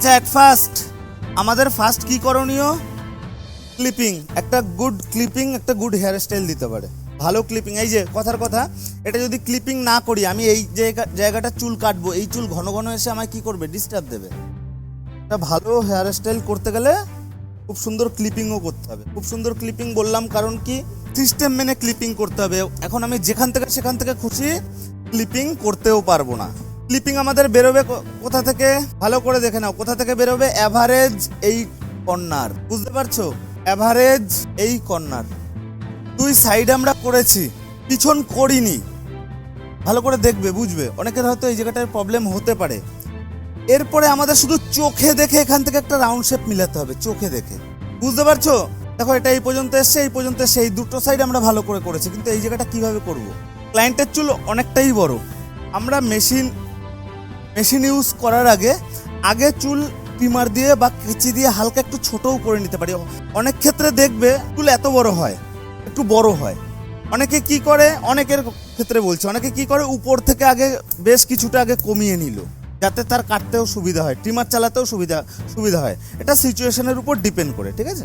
আচ্ছা at first আমাদের first কি করণীয়? ক্লিপিং একটা গুড ক্লিপিং একটা গুড হেয়ার স্টাইল দিতে পারে। ভালো ক্লিপিং এই যে কথার কথা, এটা যদি ক্লিপিং না করি, আমি এই জায়গা জায়গাটা চুল কাটবো, এই চুল ঘন ঘন এসে আমায় কি করবে? ডিস্টার্ব দেবে। একটা ভালো হেয়ার স্টাইল করতে গেলে খুব সুন্দর ক্লিপিংও করতে হবে। খুব সুন্দর ক্লিপিং বললাম কারণ কি? সিস্টেম মেনে ক্লিপিং করতে হবে। এখন আমি যেখান থেকে সেখান থেকে খুশি ক্লিপিং করতেও পারব না। ক্লিপিং আমাদের বেরোবে কোথা থেকে? ভালো করে দেখে নাও, কোথা থেকে বেরোবে? অ্যাভারেজ এই কর্নার বুঝতে পারছ? অ্যাভারেজ এই কর্নার দুই সাইড আমরা করেছি, পিছন করিনি। ভালো করে দেখবে, বুঝবে। অনেকের হয়তো এই জায়গাটার প্রবলেম হতে পারে। এরপরে আমাদের শুধু চোখে দেখে এখান থেকে একটা রাউন্ড শেপ মিলাতে হবে, চোখে দেখে। বুঝতে পারছ? দেখো, এটা এই পর্যন্ত এসছে, এই পর্যন্ত এসছে, এই দুটো সাইড আমরা ভালো করে করেছি, কিন্তু এই জায়গাটা কীভাবে করব? ক্লায়েন্টের চুল অনেকটাই বড়। আমরা মেশিন মেশিন ইউজ করার আগে আগে চুল ট্রিমার দিয়ে বা কেচি দিয়ে হালকা একটু ছোটও করে নিতে পারি। অনেক ক্ষেত্রে দেখবে চুল এত বড় হয়, একটু বড় হয়। অনেকে কি করে? অনেকের ক্ষেত্রে বলছে, অনেকে কি করে? উপর থেকে আগে বেশ কিছুটা আগে কমিয়ে নিল, যাতে তার কাটতেও সুবিধা হয় ট্রিমার চালাতেও সুবিধা সুবিধা হয়। এটা সিচুয়েশনের উপর ডিপেন্ড করে, ঠিক আছে?